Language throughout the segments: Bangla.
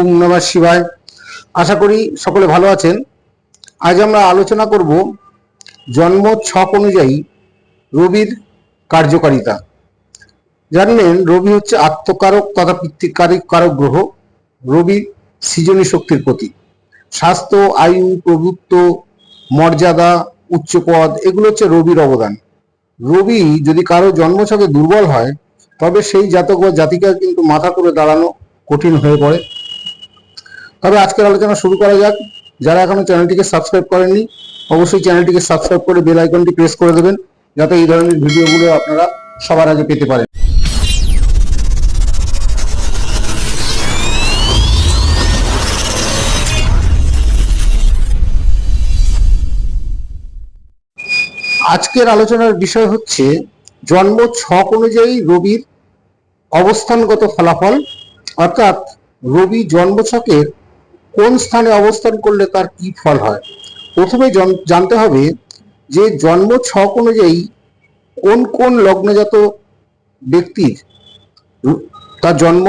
ওম শিবায়। আশা করি সকলে ভালো আছেন। আজ আমরা আলোচনা করব জন্ম ছক অনুযায়ী রবির কার্যকারিতা। জানলেন রবি হচ্ছে আত্মকারক তথা পিতৃকারিক কারক গ্রহ। রবি সৃজনী শক্তির প্রতীক। স্বাস্থ্য, আয়ু, প্রভুত্ব, মর্যাদা, উচ্চপদ, এগুলো হচ্ছে রবির অবদান। রবি যদি কারও জন্মছকে দুর্বল হয়, তবে সেই জাতক বা জাতিকা কিন্তু মাথা করে দাঁড়ানো কঠিন হয়ে পড়ে। তবে আজকের আলোচনা শুরু করা যাক। যারা এখনও চ্যানেলটিকে সাবস্ক্রাইব করেননি, অবশ্যই চ্যানেলটিকে সাবস্ক্রাইব করে বেল আইকনটি প্রেস করে দেবেন, যাতে এই ধরনের ভিডিওগুলো আপনারা সবার আগে পেতে পারেন। আজকের আলোচনার বিষয় হচ্ছে, জন্ম ছক অনুযায়ী রবির অবস্থানগত ফলাফল, অর্থাৎ রবি জন্মছকের কোন স্থানে অবস্থান করলে তার কি ফল হয়? প্রথমে জানতে হবে যে জন্ম ছক অনুযায়ী কোন কোন লগ্নজাত ব্যক্তির তার জন্ম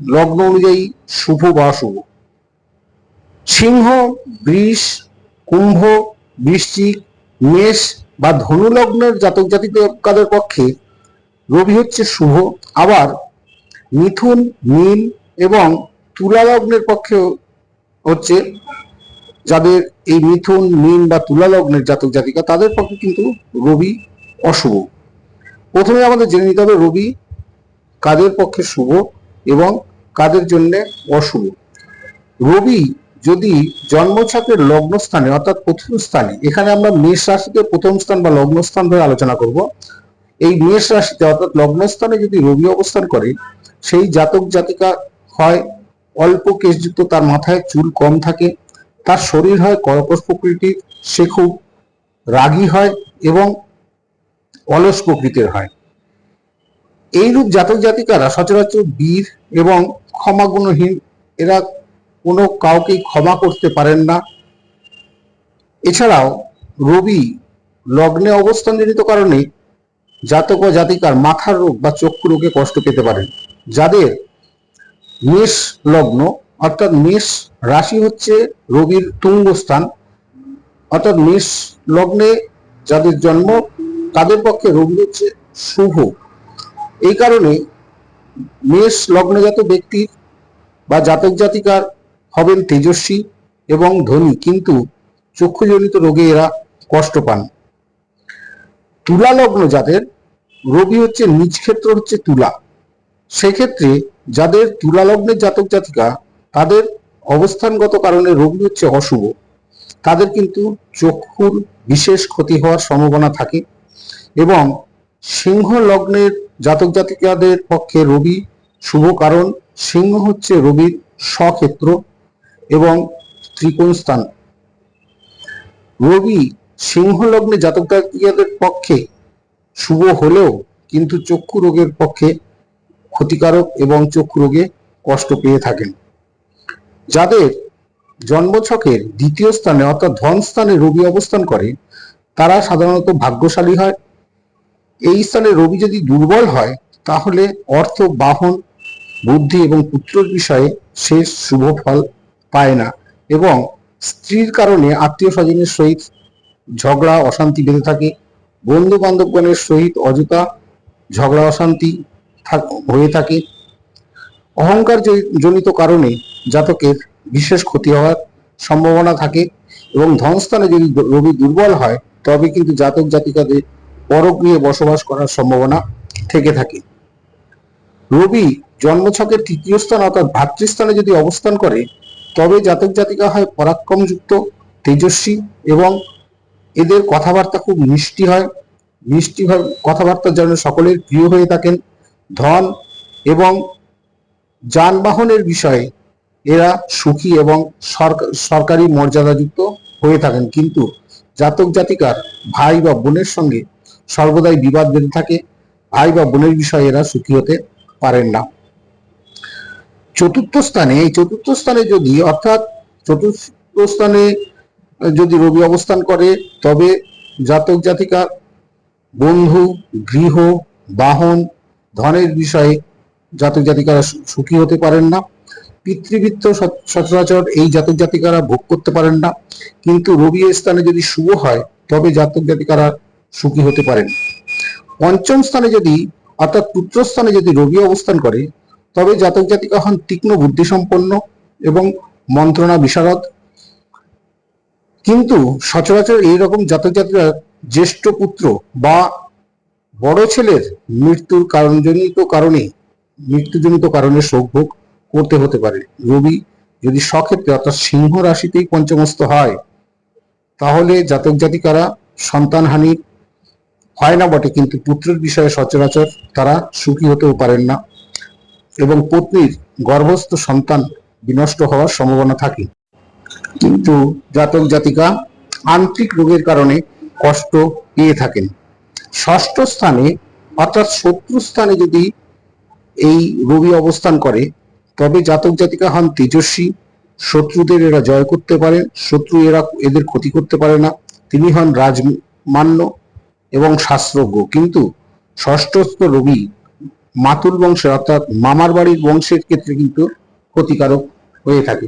লগ্ন অনুযায়ী শুভ বা অশুভ? সিংহ, বৃষ, কুম্ভ, বৃশ্চিক, মেষ বা ধনু লগ্নের জাতক জাতিকাদের পক্ষে রবি হচ্ছে শুভ। আবার মিথুন, মীন এবং তুলা লগ্নের পক্ষে হচ্ছে যাদের এই মিথুন, মীন বা তুলা লগ্নের জাতক জাতিকা, তাদের পক্ষে কিন্তু রবি অশুভ। প্রথমে আমাদের জেনে নিতে হবে রবি কাদের পক্ষে শুভ এবং কাদের জন্য অশুভ। রবি যদি জন্মছকের লগ্নস্থানে, অর্থাৎ প্রথম স্থানে, এখানে আমরা মেষ রাশিতে প্রথম স্থান বা লগ্নস্থান ধরে আলোচনা করব। এই মেষ রাশিতে, অর্থাৎ লগ্নস্থানে যদি রবি অবস্থান করে, সেই জাতক জাতিকা হয় অল্প কেশযুক্ত তার মাথায় চুল কম থাকে, তার শরীর হয় কর্কশ প্রকৃতির সে খুব রাগী হয় এবং অলস প্রকৃতির হয়। এইরূপ জাতক জাতিকারা সচরাচর বীর এবং ক্ষমাগুণহীন, এরা কোনো কাউকেই ক্ষমা করতে পারেন না। এছাড়াও রবি লগ্নে অবস্থানজনিত কারণে জাতক বা জাতিকার মাথার রোগ বা চক্ষু রোগে কষ্ট পেতে পারেন, যাদের মেষ লগ্ন অর্থাৎ মেষ রাশি হচ্ছে রবির তুঙ্গস্থান। অর্থাৎ মেষ লগ্নে যাদের জন্ম, তাদের পক্ষে রবি হচ্ছে শুভ। এই কারণে মেষ লগ্নজাত ব্যক্তির বা জাতক জাতিকার হবেন তেজস্বী এবং ধনী, কিন্তু চক্ষুজনিত রোগে এরা কষ্ট পান। তুলা লগ্ন যাদের রবি হচ্ছে নিজ ক্ষেত্র হচ্ছে তুলা। সেক্ষেত্রে যাদের তুলালগ্নের জাতক জাতিকা, তাদের অবস্থানগত কারণে রবি হচ্ছে অশুভ। তাদের কিন্তু চক্ষুর বিশেষ ক্ষতি হওয়ার সম্ভাবনা থাকে এবং সিংহ লগ্নের জাতক জাতিকাদের পক্ষে রবি শুভ কারণ, সিংহ হচ্ছে রবির স্বক্ষেত্র এবং ত্রিকোণ স্থান রবি সিংহ লগ্নে জাতক জাতিকাদের পক্ষে শুভ হলেও কিন্তু চক্ষু রোগের পক্ষে ক্ষতিকারক এবং চক্ষু রোগে কষ্ট পেয়ে থাকেন। যাদের জন্মছকের দ্বিতীয় স্থানে অর্থাৎ ধন স্থানে রবি অবস্থান করে, তারা সাধারণত ভাগ্যশালী হয়। এই স্থানে রবি যদি দুর্বল হয়, তাহলে অর্থ, বাহন, বুদ্ধি এবং পুত্রের বিষয়ে সে শুভ ফল পায় না এবং স্ত্রীর কারণে আত্মীয় স্বজনের সহিত ঝগড়া, অশান্তি বেঁধে থাকে। বন্ধু বান্ধবগণের সহিত অযথা ঝগড়া, অশান্তি হয়ে থাকে। অহংকার জনিত কারণে জাতকের বিশেষ ক্ষতি হওয়ার সম্ভাবনা থাকে এবং ধনস্থানে যদি রবি দুর্বল হয়, তবে কিন্তু জাতক জাতিকাদের পরগৃহে বসবাস করার সম্ভাবনা থেকে থাকে। রবি জন্মছকের তৃতীয় স্থান অর্থাৎ ভাতৃস্থানে যদি অবস্থান করে, তবে জাতক জাতিকা হয় পরাক্রমযুক্ত, তেজস্বী এবং এদের কথাবার্তা খুব মিষ্টি হয়। মিষ্টি কথাবার্তার জন্য সকলের প্রিয় হয়ে থাকেন। ধন এবং যানবাহনের বিষয়ে এরা সুখী এবং সরকার- মর্যাদাযুক্ত হয়ে থাকেন। কিন্তু জাতক জাতিকার ভাই বা বোনের সঙ্গে সর্বদাই বিবাদ বেঁধে থাকে। ভাই বা বোনের বিষয়ে এরা সুখী হতে পারেন না। চতুর্থ স্থানে, এই চতুর্থ স্থানে যদি, অর্থাৎ চতুর্থ স্থানে যদি রবি অবস্থান করে, তবে জাতক জাতিকা বন্ধু, গৃহ, বাহন ধনের বিষয়ে জাতক জাতিকারা সুখী হতে পারেন না। পিতৃবৃত্ত সচরাচর এই জাতক জাতিকারা ভোগ করতে পারেন না। কিন্তু রবি স্থানে যদি শুভ হয়, তবে জাতক জাতিকারা সুখী হতে পারেন। পঞ্চম স্থানে যদি, অর্থাৎ পুত্রস্থানে যদি রবি অবস্থান করে, তবে জাতক জাতিকা হন তীক্ষ্ণ বুদ্ধিসম্পন্ন এবং মন্ত্রণা বিশারদ। কিন্তু সচরাচর এইরকম জাতক জাতিকা জ্যেষ্ঠ পুত্র বা বড় ছেলের মৃত্যুর কারণজনিত কারণে, মৃত্যুজনিত কারণে শোক ভোগ করতে হতে পারে। রবি যদি সক্ষেত্রে অর্থাৎ সিংহ রাশিতেই পঞ্চমস্ত হয়, তাহলে জাতক জাতিকারা সন্তানহানি হয় না বটে, কিন্তু পুত্রের বিষয়ে সচরাচর তারা সুখী হতেও পারেন না এবং পত্নীর গর্ভস্থ সন্তান বিনষ্ট হওয়ার সম্ভাবনা থাকে। কিন্তু জাতক জাতিকা আন্তরিক রোগের কারণে কষ্ট পেয়ে থাকেন। ষষ্ঠ স্থানে, অর্থাৎ শত্রু স্থানে যদি এই রবি অবস্থান করে, তবে জাতক জাতিকা হন তেজস্বী। শত্রুদের এরা জয় করতে পারে, শত্রু এরা এদের ক্ষতি করতে পারে না। তিনি হন রাজমান্য এবং শাস্ত্রজ্ঞ। কিন্তু ষষ্ঠস্থ রবি মাতুল বংশের, অর্থাৎ মামার বাড়ির বংশের ক্ষেত্রে কিন্তু ক্ষতিকারক হয়ে থাকে।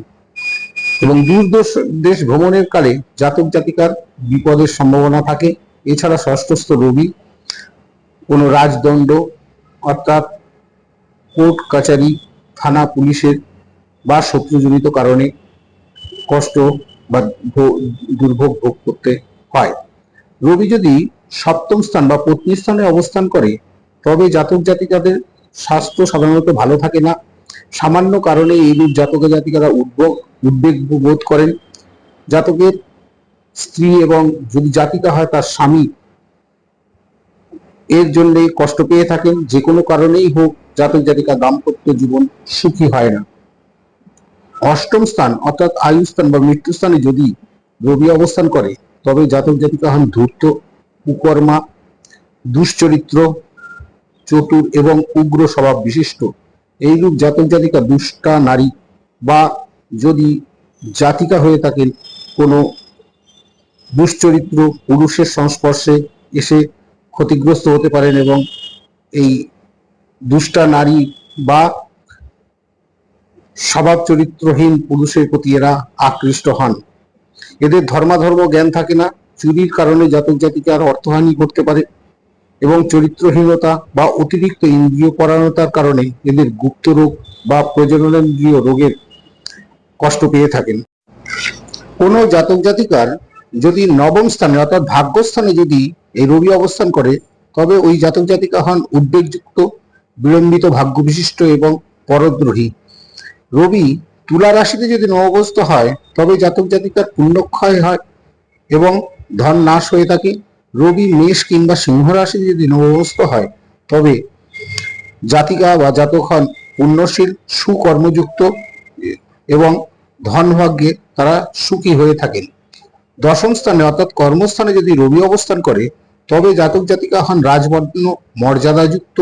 এবং দূর দেশ- ভ্রমণের কালে জাতক জাতিকার বিপদের সম্ভাবনা থাকে। এছাড়া ষষ্ঠস্থ রবি কোনো রাজদণ্ড, অর্থাৎ কোর্ট, কাচারি, থানা, পুলিশের বা শত্রুজনিত কারণে কষ্ট বা দুর্ভোগ ভোগ করতে হয়। রবি যদি সপ্তম স্থান বা পত্নী স্থানে অবস্থান করে, তবে জাতক জাতিকাদের স্বাস্থ্য সাধারণত ভালো থাকে না। সামান্য কারণে এইরূপ জাতক জাতিকারা উদ্বেগ উদ্বেগ বোধ করেন। জাতকের স্ত্রী এবং যদি জাতিকা হয় তার স্বামী, এর জন্য কষ্ট পেয়ে থাকেন। যে কোনো কারণেই হোক, জাতক জাতিকা দাম্পত্য জীবন সুখী হয় না। অষ্টম স্থান অর্থাৎ আয়ু স্থান বা মৃত্যু স্থানে যদি রবি অবস্থান করে, তবে জাতক জাতিকা হন ধূর্ত, কুকর্মা, দুশ্চরিত্র, চতুর এবং উগ্র স্বভাব বিশিষ্ট। এইরূপ জাতক জাতিকা দুষ্টা নারী বা যদি জাতিকা হয়ে থাকেন, কোনো দুশ্চরিত্র, পুরুষের সংস্পর্শে এসে ক্ষতিগ্রস্ত হতে পারেন এবং এই দুষ্টা নারী বা স্বভাব চরিত্রহীন পুরুষের প্রতি এরা আকৃষ্ট হন। এদের ধর্মাধর্ম জ্ঞান থাকে না। চুরির কারণে জাতক জাতিকার অর্থহানি করতে পারে এবং চরিত্রহীনতা বা অতিরিক্ত ইন্দ্রিয় পরায়ণতার কারণে এদের গুপ্ত রোগ বা প্রজননেন্দ্রিয় রোগের কষ্ট পেয়ে থাকেন। কোনো জাতক জাতিকার যদি নবম স্থানে, অর্থাৎ ভাগ্যস্থানে যদি এই রবি অবস্থান করে, তবে ওই জাতক জাতিকা হন উদ্বেগযুক্ত, বিলম্বিত ভাগ্য বিশিষ্ট এবং পরদ্রোহী। রবি তুলা রাশিতে যদি নবগ্রস্ত হয়, তবে জাতক জাতিকার পুণ্যক্ষয় হয় এবং ধন নাশ হয়ে থাকে। রবি মেষ কিংবা সিংহ রাশিতে যদি নবগ্রস্ত হয়, তবে জাতিকা বা জাতক হন পুণ্যশীল, সুকর্মযুক্ত এবং ধন ভাগ্যে তারা সুখী হয়ে থাকেন। দশম স্থানে অর্থাৎ কর্মস্থানে যদি রবি অবস্থান করে, তবে জাতক জাতিকা হন রাজবর্ণ, মর্যাদাযুক্ত।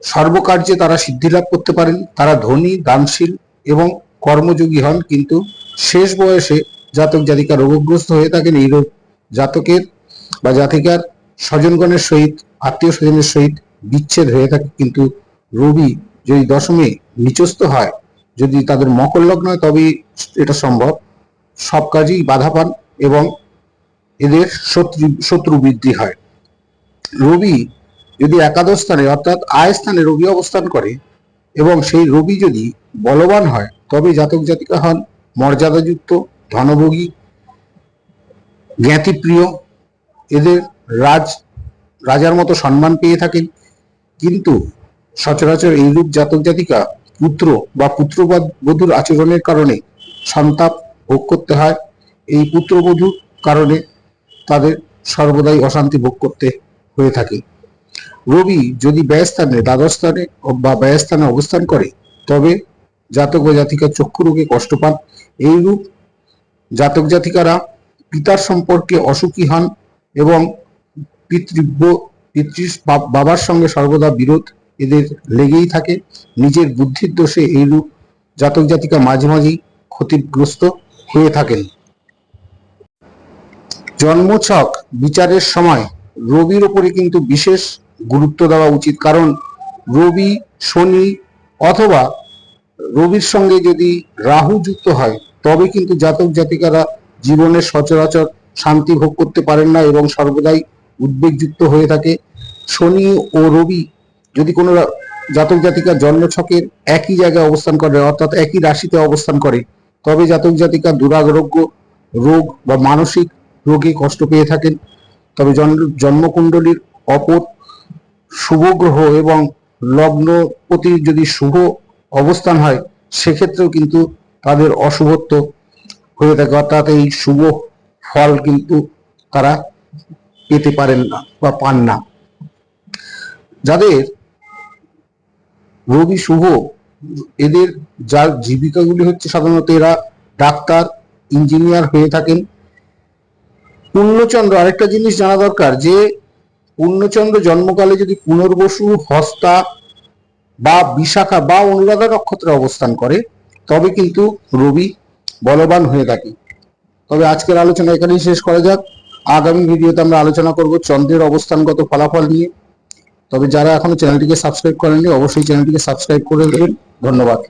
সর্বকার্যে তারা সিদ্ধি লাভ করতে পারেন, তারা ধনী, দানশীল এবং কর্মযোগী হন, কিন্তু শেষ বয়সে জাতক জাতিকা রোগগ্রস্ত হয়ে থাকেন এই রোগ জাতকের বা জাতিকার স্বজনগণের সহিত, আত্মীয় স্বজনের সহিত বিচ্ছেদ হয়ে থাকে। কিন্তু রবি যদি দশমে নিচস্থ হয়, যদি তাদের মকর লগ্ন হয়, তবেই এটা সম্ভব। সব কাজেই বাধা পান। এবং এদের শত্রু শত্রু বৃদ্ধি হয়। রবি যদি একাদশ স্থানে, অর্থাৎ আয় স্থানে রবি অবস্থান করে এবং সেই রবি যদি বলবান হয়, তবে জাতক জাতিকা হন, মর্যাদাযুক্ত, ধনভোগী, জ্ঞাতিপ্রিয়, এদের রাজ, রাজার মতো সম্মান পেয়ে থাকেন। কিন্তু সচরাচর এইরূপ জাতক জাতিকা পুত্র বা পুত্রবধূর আচরণের কারণে সন্তাপ ভোগ করতে হয়। এই পুত্রবধূর কারণে তাদের সর্বদাই অশান্তি ভোগ করতে হয়ে থাকে। রবি যদি ব্যয়স্থানে দ্বাদশ স্থানে বা ব্যয়স্থানে অবস্থান করে, তবে জাতক ও জাতিকা চক্ষু রোগে কষ্ট পান। এইরূপ জাতক জাতিকারা পিতার সম্পর্কে অসুখী হন এবং পিতৃব্য, পিতৃ বাবার সঙ্গে সর্বদা বিরোধ এদের লেগেই থাকে। নিজের বুদ্ধির দোষে এইরূপ জাতক জাতিকা মাঝে মাঝেই ক্ষতিগ্রস্ত হয়ে থাকেন। জন্মছক বিচারের সময় রবির উপরে কিন্তু বিশেষ গুরুত্ব দেওয়া উচিত। কারণ রবি শনি অথবা রবির সঙ্গে যদি রাহু যুক্ত হয়, তবে কিন্তু জাতক জাতিকারা জীবনের সচরাচর শান্তি ভোগ করতে পারেন না এবং সর্বদাই উদ্বেগযুক্ত হয়ে থাকে। শনি ও রবি যদি কোনো জাতক জাতিকা জন্মছকের একই জায়গায় অবস্থান করে, অর্থাৎ একই রাশিতে অবস্থান করে, তবে জাতক জাতিকা দুরারোগ্য রোগ বা মানসিক রোগে কষ্ট পেয়ে থাকেন। তবে জন্মকুণ্ডলীর অপর শুভ গ্রহ এবং লগ্ন প্রতি যদি শুভ অবস্থান হয়, সেক্ষেত্রেও কিন্তু তাদের অশুভত্ব হয়ে থাকে। অর্থাৎ এই শুভ ফল কিন্তু তারা পেতে পারেন না বা পান না। যাদের রবি শুভ, এদের যার জীবিকাগুলি হচ্ছে সাধারণত এরা ডাক্তার, ইঞ্জিনিয়ার হয়ে থাকেন। পূর্ণচন্দ্র, আরেকটা জিনিস জানা দরকার যে পূর্ণচন্দ্র জন্মকালে যদি পুনর্বসু, হস্তা বা বিশাখা বা অনুরাধা নক্ষত্রে অবস্থান করে, তবে কিন্তু রবি বলবান হয়ে থাকে। তবে আজকের আলোচনা এখানেই শেষ করা যাক। আগামী ভিডিওতে আমরা আলোচনা করব চন্দ্রের অবস্থানগত ফলাফল নিয়ে। তবে যারা এখনও চ্যানেলটিকে সাবস্ক্রাইব করেননি, অবশ্যই চ্যানেলটিকে সাবস্ক্রাইব করে দেবেন। ধন্যবাদ।